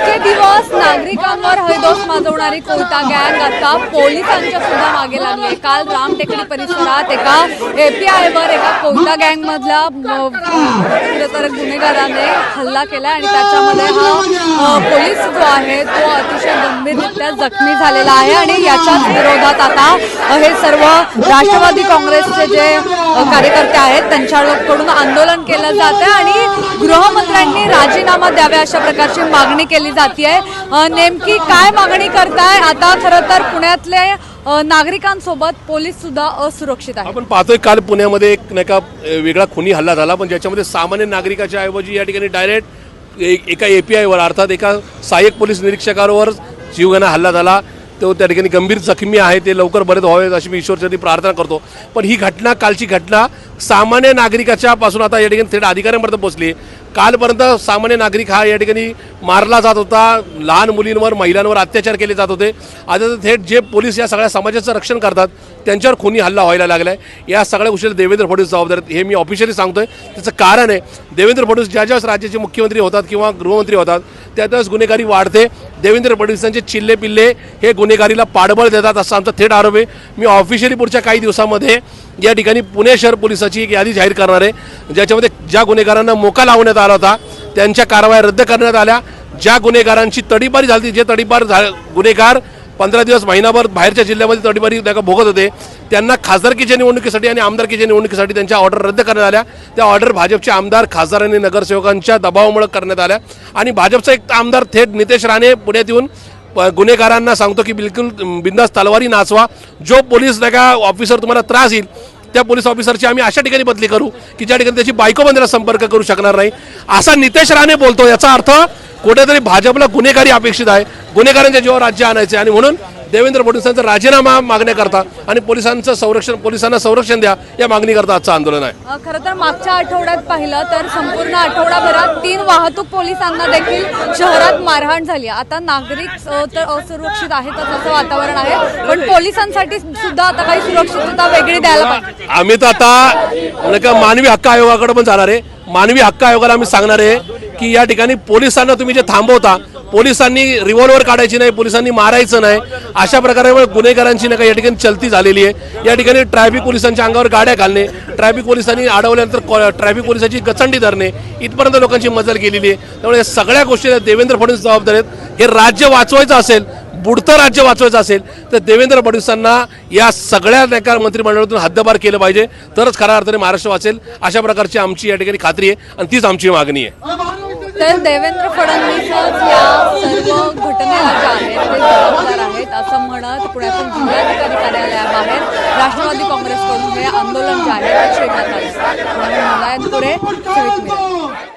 दिवस नागरिकांवर हैदोस माजवणारी कोयता गँग आता पोलिसांच्या सुद्धा मागे लागली काल रामटेकडी परिसरात एका एपीआयवर एका कोयता गँग मधल्या तर गुन्हेगाराने हल्ला केला आणि त्याच्यामध्ये हा पोलीस जो आहे तो अतिशय गंभीररित्या जखमी झालेला आहे आणि याच्याच विरोधात आता हे सर्व राष्ट्रवादी काँग्रेसचे जे कार्यकर्ते आहेत. त्यांच्याकडून आंदोलन केलं जात आहे आणि गृहमंत्र्यांनी राजीनामा द्यावा अशा प्रकारची मागणी केली जाते नेमकी काय मागणी करताय? आता खरं तर पुण्यातले नागरिकांसोबत पोलीस सुद्धा असुरक्षित आहे आपण पाहतोय काल पुण्यामध्ये एक नाही का वेगळा खुनी हल्ला झाला पण ज्याच्यामध्ये सामान्य नागरिकाच्या ऐवजी या ठिकाणी डायरेक्ट एका एपीआयवर अर्थात एका सहाय्यक पोलीस निरीक्षकावर जीवघेणा हल्ला झाला. तो त्या ठिकाणी गंभीर जखमी आहे ते लवकर बरेच व्हावेत अशी मी ईश्वरचरणी प्रार्थना करतो. पण ही घटना कालची घटना सामान्य नागरिकाच्या पासून आता या ठिकाणी थेट अधिकाऱ्यांपर्यंत पोहोचली. कालपर्यंत सामान्य नागरिक हा या ठिकाणी मारला जात होता. लहान मुलींवर महिलांवर अत्याचार केले जात होते. आता थेट जे पोलीस या सगळ्या समाजाचं रक्षण करतात त्यांच्यावर खुनी हल्ला व्हायला लागला आहे या सगळ्या गोष्टीला देवेंद्र फडणवीस जबाबदार आहेत. हे मी ऑफिशियली सांगतोय. त्याचं कारण आहे देवेंद्र फडणवीस ज्या ज्यावेळेस राज्याचे मुख्यमंत्री होतात किंवा गृहमंत्री होतात त्यातच गुन्हेगारी वाढते. देवेंद्र फडणवीसांचे चिल्ले पिल्ले हे गुन्हेगारीला पाठबळ देतात असा आमचा थेट आरोप आहे. मी ऑफिशियली पुढच्या काही दिवसामध्ये या ठिकाणी पुणे शहर पोलिसाची एक यादी जाहीर करणार आहे. ज्याच्यामध्ये ज्या गुन्हेगारांना मोका लावण्यात आला होता त्यांच्या कारवाया रद्द करण्यात आल्या. ज्या गुन्हेगारांची तडीपारी झाली जे तडीपार झा गुन्हेगार पंधरा दिवस महिनाभर बाहेरच्या जिल्ह्यामध्ये तडीबारी त्या भोगत होते. त्यांना खासदारकीच्या निवडणुकीसाठी आणि आमदारकीच्या निवडणुकीसाठी त्यांच्या ऑर्डर रद्द करण्यात आल्या. त्या ऑर्डर भाजपचे आमदार खासदार आणि नगरसेवकांच्या दबावामुळे करण्यात आल्या. आणि भाजपचा एक आमदार थेट नितेश राणे पुण्यात येऊन प- गुन्हेगारांना सांगतो की बिलकुल बिंदास तलवारी नाचवा. जो पोलीस नाही का ऑफिसर तुम्हाला त्रास येईल त्या पोलीस ऑफिसरची आम्ही अशा ठिकाणी बदली करू की ज्या ठिकाणी त्याची बायको बंदला संपर्क करू शकणार नाही. असा नितेश राणे बोलतो याचा अर्थ कुठेतरी भाजपला गुन्हेगारी अपेक्षित आहे. गुन्हेगारांच्या जीवावर राज्य आणायचे आणि म्हणून देवेंद्र फडणवीसांचा राजीनामा मागण्याकरता आणि पोलिसांचं संरक्षण पोलिसांना संरक्षण द्या या मागणीकरता आजचं आंदोलन आहे. खरं तर मागच्या आठवड्यात पाहिलं तर संपूर्ण आठवडाभरात तीन वाहतूक पोलिसांना देखील शहरात मारहाण झाली आता नागरिक तर असुरक्षित आहेतच असं वातावरण आहे. पण पोलिसांसाठी सुद्धा आता काही सुरक्षितता वेगळी द्यायला पाहिजे. आम्ही तर आता मानवी हक्क आयोगाकडे पण जाणार आहे. मानवी हक्क आयोगाला आम्ही सांगणार आहे की या ठिकाणी पोलिसांना तुम्ही जे थांबवता पोलिसांनी रिव्हॉल्वर काढायची नाही पोलिसांनी मारायचं नाही अशा प्रकारे गुन्हेगारांची नका या ठिकाणी चलती झालेली आहे. या ठिकाणी ट्रॅफिक पोलिसांच्या अंगावर गाड्या घालणे ट्रॅफिक पोलिसांनी अडवल्यानंतर ट्रॅफिक पोलिसांची गचंडी धरणे इथपर्यंत लोकांची मजल केलेली आहे. त्यामुळे सगळ्या गोष्टी देवेंद्र फडणवीस जबाबदार आहेत. हे राज्य वाचवायचं असेल बुडतं राज्य वाचवायचं असेल तर देवेंद्र फडणवीसांना या सगळ्या नाही मंत्रिमंडळातून हद्दपार केलं पाहिजे. तरच खऱ्या अर्थाने महाराष्ट्र वाचेल. अशा प्रकारची आमची या ठिकाणी खात्री आहे आणि तीच आमची मागणी आहे. तर देवेंद्र फडणवीसच या सर्व घटनेला ज्या आहेत ते जबाबदार आहेत असं म्हणत पुण्यातील जिल्हाधिकारी कार्यालयाबाहेर राष्ट्रवादी काँग्रेसकडून हे आंदोलन जे आहे ते छेडण्यात म्हणून मुलायम पुढे